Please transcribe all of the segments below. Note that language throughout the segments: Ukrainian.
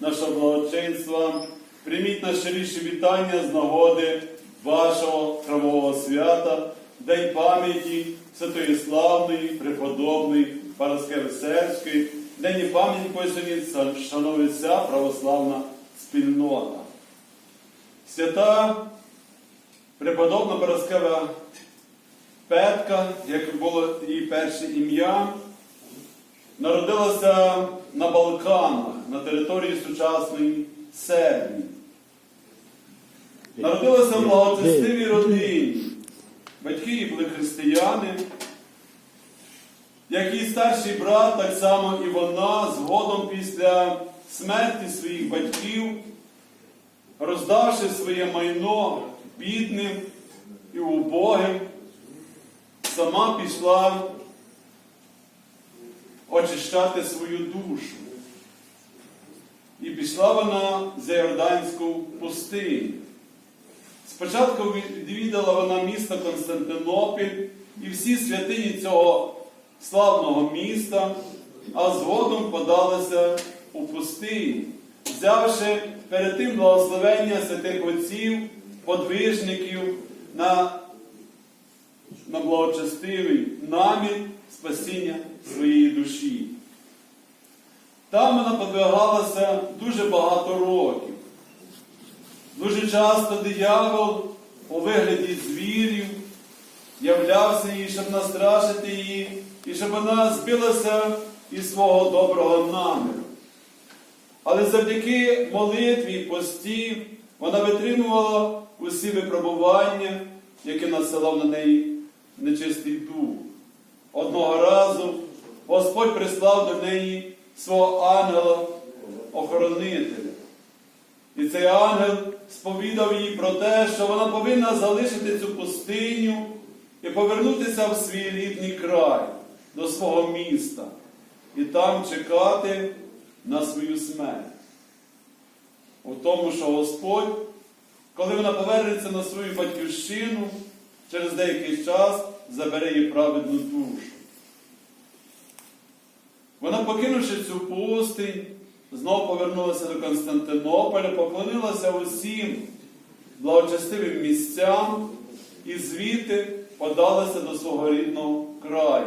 нашого благочинства, прийміть найщиріші вітання з нагоди вашого храмового свята, День пам'яті Святої Славної, преподобної Параскеви Сербської, День пам'яті сьогодні шанує православна спільнота. Свята преподобна Параскева Петка, як було її перше ім'я, народилася на Балканах на території сучасної Сербії. Народилася в благочестивій родині. Батьки її були християни. Як і старший брат, так само і вона згодом після смерті своїх батьків, роздавши своє майно бідним і убогим, сама пішла очищати свою душу. І пішла вона за Йорданську пустиню. Спочатку відвідала вона місто Константинопіль і всі святині цього славного міста, а згодом подалася у пустиню, взявши перед тим благословення святих отців, подвижників на, на благочестивий намір спасіння своєї душі. Там вона подвигалася дуже багато років. Дуже часто диявол у вигляді звірів являвся їй, щоб настрашити її, і щоб вона збилася із свого доброго наміру. Але завдяки молитві і пості вона витримувала усі випробування, які насилав на неї нечистий дух. Одного разу Господь прислав до неї свого ангела-охоронителя. І цей ангел сповідав їй про те, що вона повинна залишити цю пустиню і повернутися в свій рідний край, до свого міста, і там чекати на свою смерть. У тому, що Господь, коли вона повернеться на свою батьківщину, через деякий час забере її праведну душу. Вона, покинувши цю пустинь, знову повернулася до Константинополя, поклонилася усім благочестивим місцям і звідти подалася до свого рідного краю.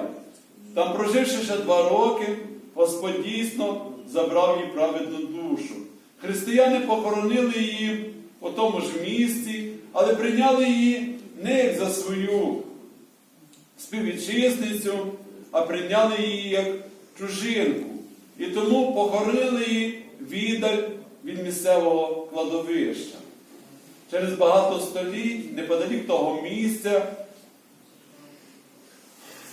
Там, проживши ще два роки, Господь дійсно забрав їй праведну душу. Християни похоронили її у тому ж місці, але прийняли її не як за свою співвітчизницю, а прийняли її як чужинку. І тому похоронили її віддаль від місцевого кладовища. Через багато століть, неподалік того місця,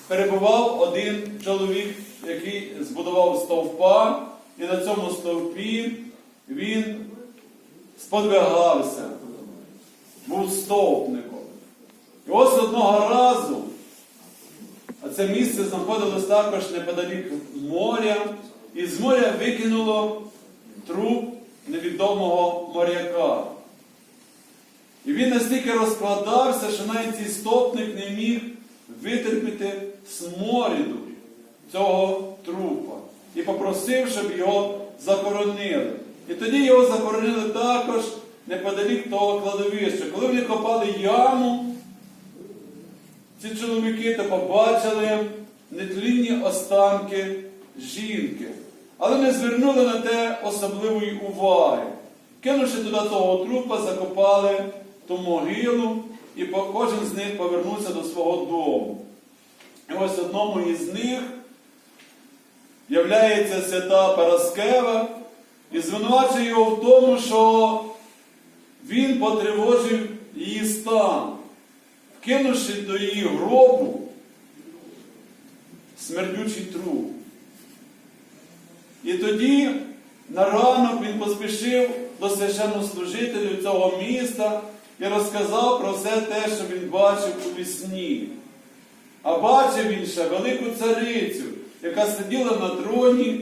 перебував один чоловік, який збудував стовпа, і на цьому стовпі він сподвигався, був стовпником. І ось одного разу, а це місце знаходилось також неподалік моря, і з моря викинуло труп невідомого моряка. І він настільки розкладався, що навіть цей стопник не міг витерпіти сморіду цього трупа. І попросив, щоб його захоронили. І тоді його захоронили також неподалік того кладовища. Коли вони копали яму, ці чоловіки то побачили нетлінні останки жінки. Але не звернули на те особливої уваги. Кинувши туди того трупа, закопали ту могилу, і кожен з них повернувся до свого дому. І ось одному із них являється свята Параскева і звинувачує його в тому, що він потривожив її стан, вкинувши до її гробу смердючий труп. І тоді на ранок він поспішив до священнослужителів цього міста і розказав про все те, що він бачив у вісні. А бачив він ще велику царицю, яка сиділа на троні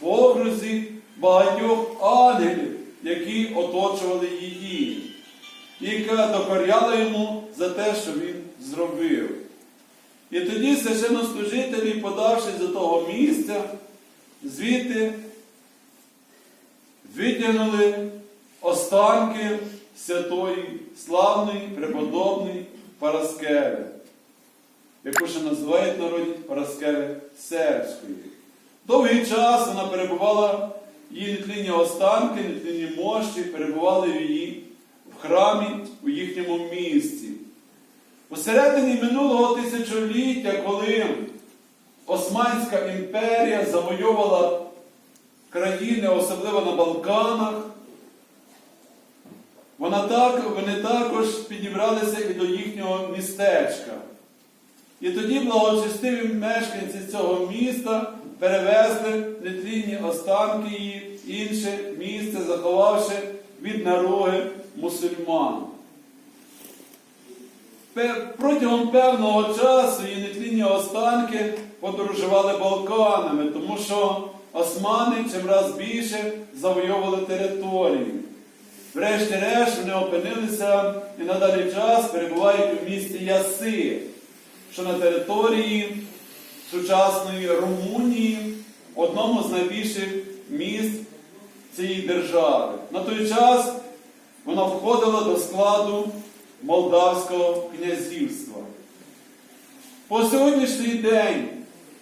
в образі багатьох ангелів, які оточували її, і докоряла йому за те, що він зробив. І тоді священнослужителі, подавшись до того місця, звідти витягнули останки святої, славної, преподобної Параскеви, яку ще називають народі Параскеви Сербської. Довгий час вона перебувала, її нетлінні останки, нетлінні мощі перебували в її храмі у їхньому місті. У минулого тисячоліття, коли Османська імперія завойовувала країни, особливо на Балканах, вони також підібралися і до їхнього містечка. І тоді благочестиві мешканці цього міста перевезли нетлінні останки її інше місце, заховавши від нароги мусульман. Протягом певного часу її нетлінні останки подорожували Балканами, тому що османи чим раз більше завойовували територію. Врешті-решт вони опинилися і на даний час перебувають у місті Яси, що на території сучасної Румунії, одному з найбільших міст цієї держави. На той час вона входила до складу Молдавського князівства. По сьогоднішній день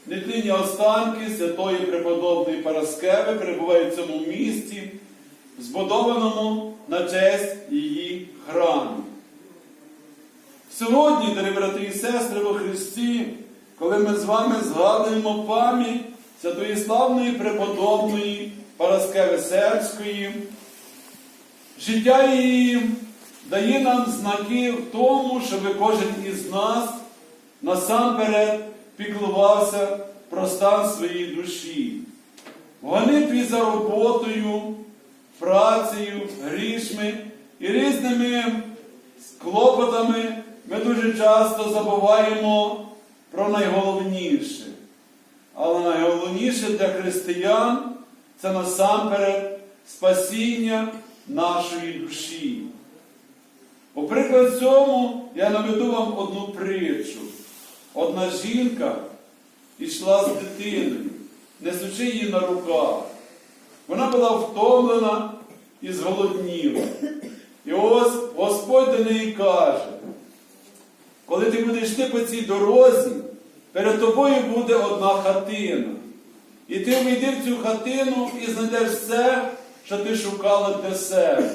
нетлінні останки святої преподобної Параскеви перебувають в цьому місті, збудованому на честь її храму. Сьогодні, дорогі брати і сестри во Христі, коли ми з вами згадуємо пам'ять святої славної преподобної Параскеви Сербської, життя її дає нам знаки в тому, щоб кожен із нас насамперед піклувався про стан своєї душі. В гонитві за роботою, працею, грішми і різними клопотами ми дуже часто забуваємо про найголовніше. Але найголовніше для християн це насамперед спасіння нашої душі. У приклад цьому я наведу вам одну притчу. Одна жінка йшла з дитиною, несучи її на руках. Вона була втомлена і зголодніла. І ось Господь до неї каже, коли ти будеш йти по цій дорозі, перед тобою буде одна хатина. І ти увійди в цю хатину і знайдеш все, що ти шукала для себе.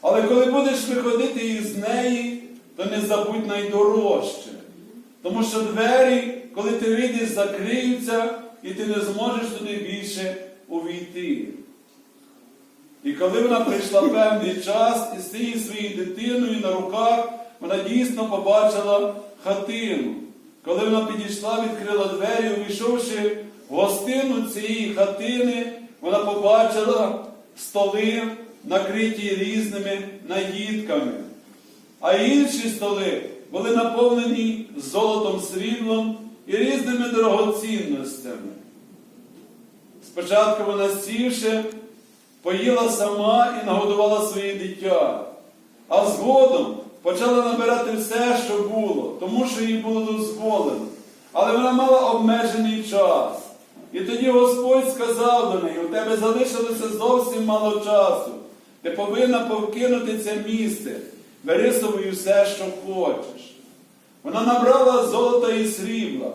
Але коли будеш виходити із неї, то не забудь найдорожче. Тому що двері, коли ти вийдеш, закриються, і ти не зможеш туди більше увійти. І коли вона прийшла певний час і з цією своєю дитиною на руках, вона дійсно побачила хатину. Коли вона підійшла, відкрила двері, увійшовши гостину цієї хатини, вона побачила столи, накриті різними наїдками. А інші столи були наповнені золотом, сріблом і різними дорогоцінностями. Спочатку вона сівши, поїла сама і нагодувала своє дитя, а згодом почала набирати все, що було, тому що їй було дозволено. Але вона мала обмежений час. І тоді Господь сказав до неї, у тебе залишилося зовсім мало часу. Ти повинна покинути це місце. Бери собою все, що хочеш. Вона набрала золота і срібла.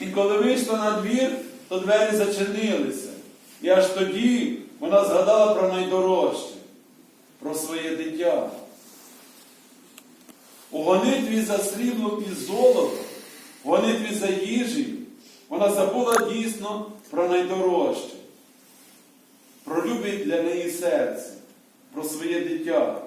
І коли вийшла на двір, то двері зачинилися. І аж тоді вона згадала про найдорожче, про своє дитя. У гонитві за сріблом і золотом, у гонитві за їжею, вона забула дійсно про найдорожче, про любить для неї серце, про своє дитя.